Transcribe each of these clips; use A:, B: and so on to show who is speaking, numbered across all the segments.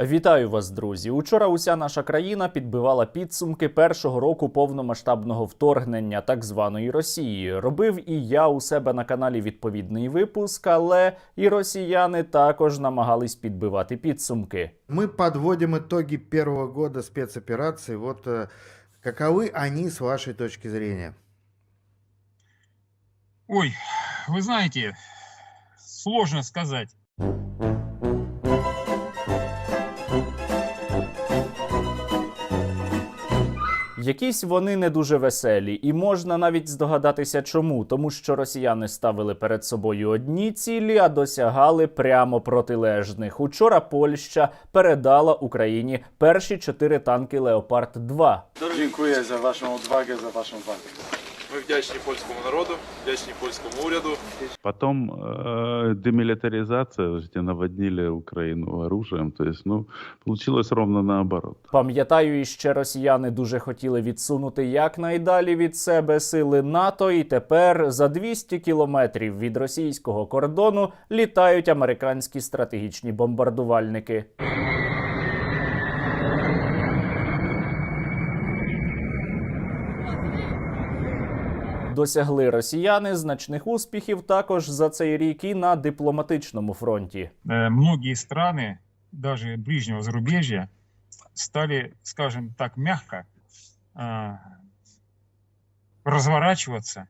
A: Вітаю вас, друзі. Учора уся наша країна підбивала підсумки першого року повномасштабного вторгнення так званої Росії. Робив і я у себе на каналі відповідний випуск, але і росіяни також намагались підбивати підсумки.
B: Мы подводим итоги первого года спецоперации. Вот э, каковы они с вашей точки зрения?
C: Ой, вы знаете, сложно сказать.
A: Якісь вони не дуже веселі, і можна навіть здогадатися, чому, тому що росіяни ставили перед собою одні цілі, а досягали прямо протилежних. Учора Польща передала Україні перші чотири танки Леопард 2
D: Дякую за вашу увагу, за вашу walkę.
E: Ми вдячні польському народу, вдячні польському уряду.
F: Потом э, демилитаризация, вот эти наводнили Украину оружием. То есть, ну, получилось ровно наоборот.
A: Пам'ятаю, іще росіяни дуже хотіли відсунути якнайдалі від себе сили НАТО, і тепер за 200 кілометрів від російського кордону літають американські стратегічні бомбардувальники. Досягли росіяни значних успіхів також за цей рік і на дипломатичному фронті.
C: Э, Многие страны, даже ближнего зарубежья, стали, скажем так, мягко э, разворачиваться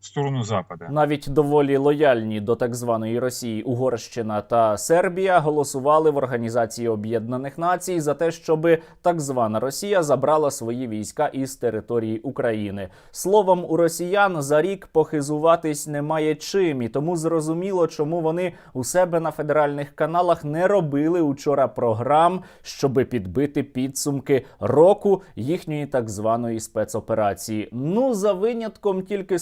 C: в сторону Запада.
A: Навіть доволі лояльні до так званої Росії Угорщина та Сербія голосували в Організації Об'єднаних Націй за те, щоб так звана Росія забрала свої війська із території України. Словом, у росіян за рік похизуватись немає чим, і тому зрозуміло, чому вони у себе на федеральних каналах не робили учора програм, щоб підбити підсумки року їхньої так званої спецоперації. Ну за винятком тільки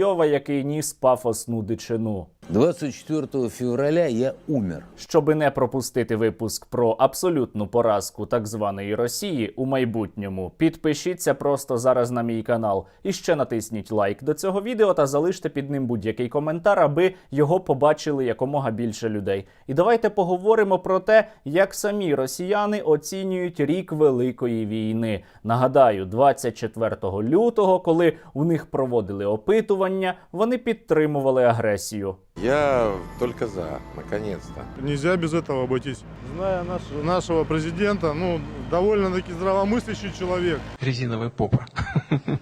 A: Соловйова, який ніс пафосну дичину.
G: 24 февраля я умер.
A: Щоби не пропустити випуск про абсолютну поразку так званої Росії у майбутньому, підпишіться просто зараз на мій канал і ще натисніть лайк до цього відео та залиште під ним будь-який коментар, аби його побачили якомога більше людей. І давайте поговоримо про те, як самі росіяни оцінюють рік Великої війни. Нагадаю, 24 лютого, коли у них проводили опитування, вони підтримували агресію.
H: Я только за, наконец-то.
I: Нельзя без этого обойтись. Знаю наш- нашого президента, ну, довольно-таки здравомыслящий чоловік.
E: Резиновая попа.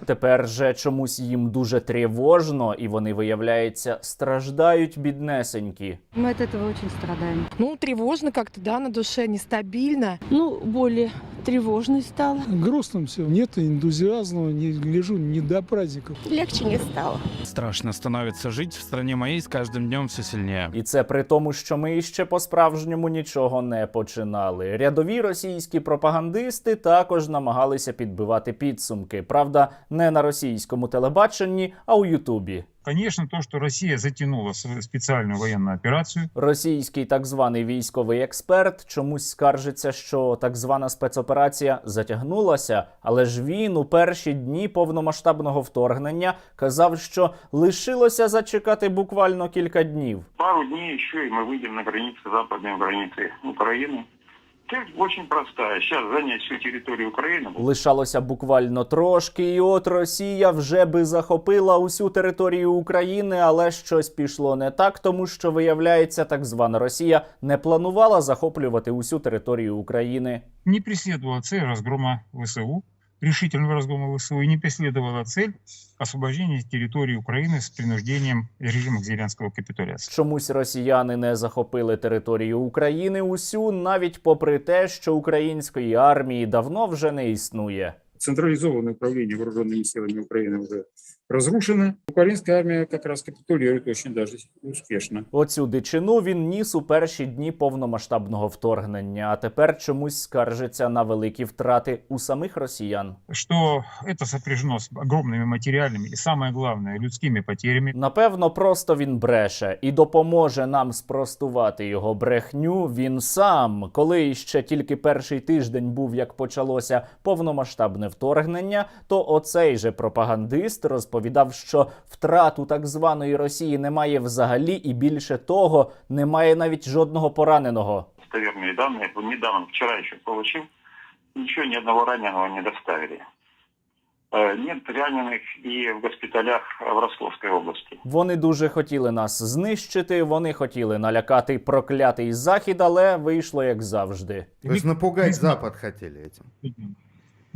A: Тепер же чомусь їм дуже тривожно, і вони, виявляється, страждають біднесенькі.
J: Мы от этого очень страдаем.
K: Ну, тревожно как-то, да, на душе, нестабильно.
J: Ну, более тревожной стало.
L: Грустно все, нет энтузиазма, не гляжу, не до праздников.
J: Легче не стало.
M: Страшно становится жить в стране моей с каждым днем все сильнее.
A: І це при тому, що ми іще по-справжньому нічого не починали. Рядові російські пропагандисти також намагалися підбивати підсумки. Правда, не на російському телебаченні, а у Ютубі.
C: Конечно, то, что Россия затянула свою специальную военную операцию,
A: Російський так званий військовий експерт чомусь скаржиться, що так звана спецоперація затягнулася, але ж він у перші дні повномасштабного вторгнення казав, що лишилося зачекати буквально кілька днів.
D: Пару дней еще, и мы выйдем на границы, западные границы Украины. Цель очень простая. Сейчас занять всю територію України
A: Лишалося буквально трошки, і от Росія вже би захопила усю територію України, але щось пішло не так, тому що виявляється, так звана Росія не планувала захоплювати усю територію України.
C: не прислідувала цель розгрома ВСУ, решительного разгрома ВСУ, и не преследовала цель освобождения территории Украины с принуждением режиму зеленського капітуляції.
A: Чомусь росіяни не захопили територію України усю, навіть попри те, що української армії давно вже не існує
N: Централизованное управление вооруженными силами Украины уже разрушено. Украинская армия как раз капитулирует очень даже успешно.
A: Оцю дичину він ніс у перші дні повномасштабного вторгнення, а тепер чомусь скаржиться на великі втрати у самих росіян.
C: Что это сопряжено с огромными материальными и, самое главное, людскими потерями.
A: Напевно, просто він бреше і допоможе нам спростувати його брехню. Він сам, коли ще тільки перший тиждень був, як почалося повномасштабне вторгнення, то оцей же пропагандист розповідав, що втрат у так званої Росії немає взагалі, і більше того, немає навіть жодного пораненого.
D: достоверные данные. Недавно, вчера еще получил. Ничего, ни одного раненого не доставили. Э, Нет раненых и в госпиталях в Ростовской области.
A: Вони дуже хотіли нас знищити, вони хотіли налякати проклятий захід, але вийшло як завжди.
B: То есть напугать Запад хотели этим.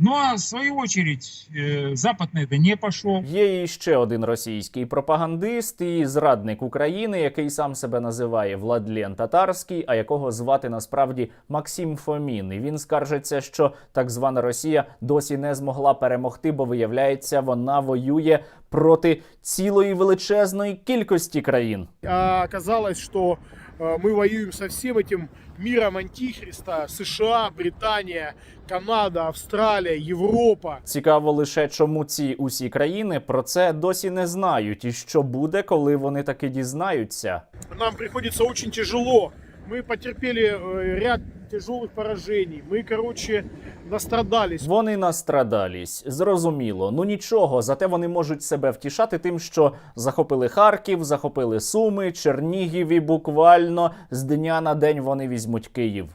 C: Ну а в свою очередь э, Запад на это не пошел.
A: Є і ще один російський пропагандист і зрадник України, який сам себе називає Владлен Татарський, а якого звати насправді Максим Фомін. І він скаржиться, що так звана Росія досі не змогла перемогти, бо виявляється, вона воює проти цілої величезної кількості країн.
L: А оказалось, что э, мы воюем со всем этим миром антихриста. США, Британія, Канада, Австралія, Європа.
A: Цікаво лише, чому ці усі країни про це досі не знають, і що буде, коли вони таки дізнаються.
L: Нам приходиться очень тяжело Мы потерпели э, ряд тяжелых поражений. Мы, короче, настрадались.
A: Вони настрадались, зрозуміло. Ну нічого, зате вони можуть себе втішати тим, що захопили Харків, захопили Суми, Чернігів і буквально з дня на день вони візьмуть Київ.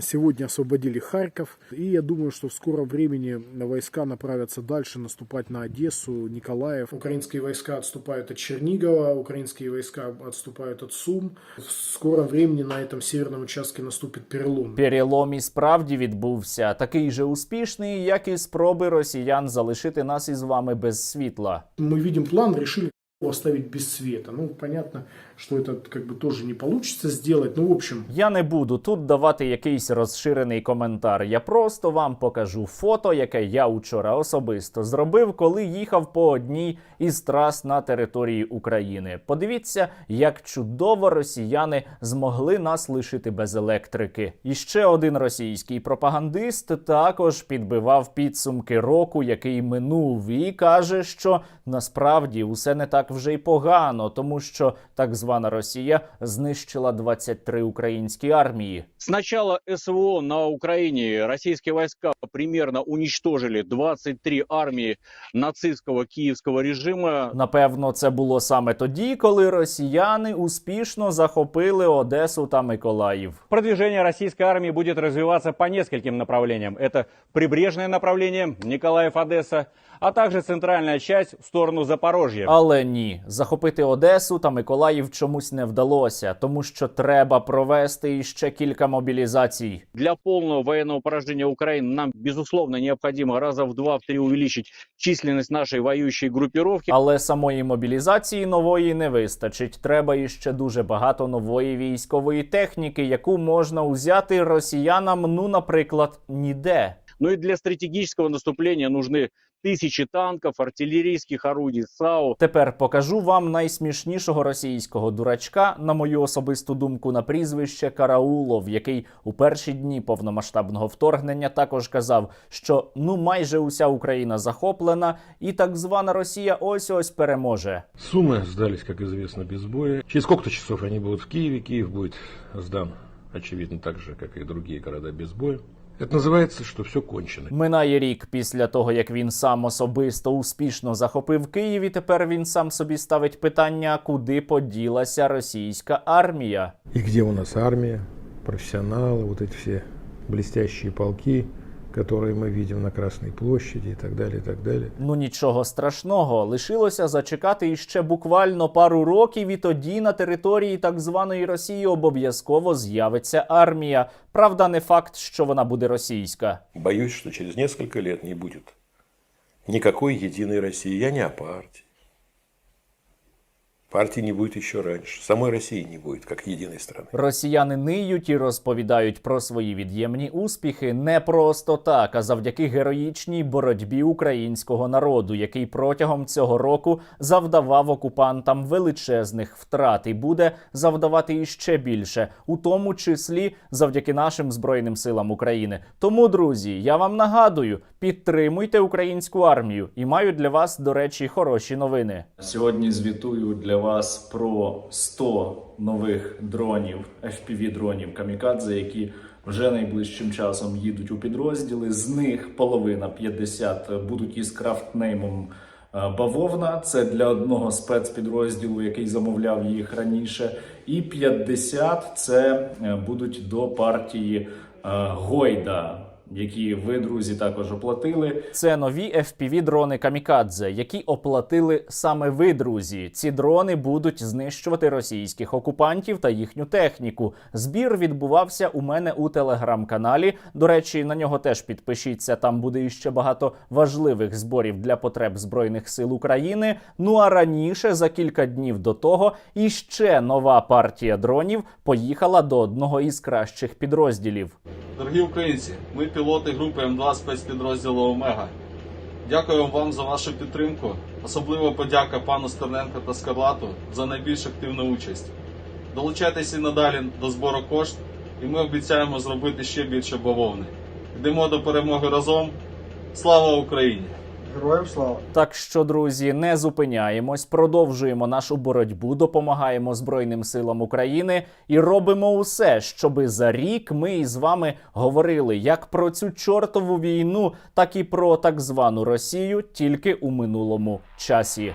L: Сегодня освободили Харьков. И я думаю, что в скором времени войска направятся дальше наступать на Одессу, Николаев. Украинские войска отступают от Чернигова, украинские войска отступают от Сум. В скором времени на этом северном участке наступит перелом.
A: Перелом і справді відбувся такий же успішний, як і спроби росіян залишити нас із вами без світла.
L: Мы видим план, решили оставить без света. Ну, понятно, что это как бы тоже не получится сделать. Ну, в общем,
A: Я не буду тут давати якийсь розширений коментар. Я просто вам покажу фото, яке я учора особисто зробив, коли їхав по одній із трас на території України. Подивіться, як чудово росіяни змогли нас лишити без електрики. І ще один російський пропагандист також підбивав підсумки року, який минув, і каже, що насправді усе не так вже й погано, тому що так звана Росія знищила 23 українські армії.
O: С начала СВО на Украине российские войска примерно уничтожили 23 армии нацистского киевского режима.
A: Напевно, це було саме тоді, коли росіяни успішно захопили Одесу та Миколаїв.
O: Продвижение российской армии будет развиваться по нескольким направлениям. Это прибрежное направление Николаев-Одесса, а также центральная часть в сторону Запорожья.
A: Але ні, захопити Одесу та Миколаїв чомусь не вдалося, тому що треба провести іще кілька мобілізацій.
O: Для полного военного поражения Украины нам, безусловно, необходимо раза в два-три увеличить численность нашей воюющей группировки.
A: Але самої мобілізації нової не вистачить. Треба іще дуже багато нової військової техніки, яку можна узяти росіянам, ну, наприклад, ніде.
O: Ну и для стратегического наступления нужны тысячи танков, артиллерийских орудий, САУ.
A: Тепер покажу вам найсмішнішого російського дурачка, на мою особисту думку, на прізвище Караулов, який у перші дні повномасштабного вторгнення також казав, що ну майже уся Україна захоплена, і так звана Росія ось ось переможе.
P: Суммы сдались, как известно, без боя. Через сколько-то часов они будут в Киеве. Киев будет сдан, очевидно, так же, как и другие города без боя. Это называется, что все кончено.
A: Минає рік після того, як він сам особисто успішно захопив Київ, і тепер він сам собі ставить питання, куди поділася російська армія.
P: И где у нас армия, профессионалы, вот эти все блестящие полки, которые мы видим на Красной площади и так далее, и так далее.
A: Ну нічого страшного, лишилося зачекати іще буквально пару років, і тоді на території так званої Росії обов'язково з'явиться армія. Правда, не факт, що вона буде російська.
Q: Боюсь, что через несколько лет не будет никакой единой России. Я не о партии. Не будет еще раньше. Самой России не будет, как единой страны.
A: Росіяни ниють і розповідають про свої від'ємні успіхи не просто так, а завдяки героїчній боротьбі українського народу, який протягом цього року завдавав окупантам величезних втрат і буде завдавати іще більше, у тому числі завдяки нашим збройним силам України. Тому, друзі, я вам нагадую, підтримуйте українську армію і маю для вас, до речі, хороші новини. Сьогодні звітую для вас про 100 нових дронів, fpv дронів Камікадзе, які вже найближчим часом їдуть у підрозділи. З них половина 50 будуть із крафтнеймом бавовна це для одного спецпідрозділу, який замовляв їх раніше. І 50 це е, будуть до партії е, Гойда. Які ви, друзі, також оплатили. Це нові fpv дрони Камікадзе, які оплатили саме ви, друзі. Ці дрони будуть знищувати російських окупантів та їхню техніку. Збір відбувався у мене у телеграм-каналі. До речі, на нього теж підпишіться. Там буде іще багато важливих зборів для потреб збройних сил України. Ну а раніше, за кілька днів до того, іще нова партія дронів поїхала до одного із кращих підрозділів.
R: Дорогі українці, ми пілоти групи М2 спецпідрозділу Омега. Дякую вам за вашу підтримку. Особливо подяка пану Стерненко та Скарлату за найбільш активну участь. Долучайтеся і надалі до збору кошт, і ми обіцяємо зробити ще більше бавовни. Йдемо до перемоги разом. Слава Україні!
S: Героям слава!
A: Так що, друзі, не зупиняємось, продовжуємо нашу боротьбу, допомагаємо Збройним силам України і робимо усе, щоби за рік ми із вами говорили як про цю чортову війну, так і про так звану Росію, тільки у минулому часі.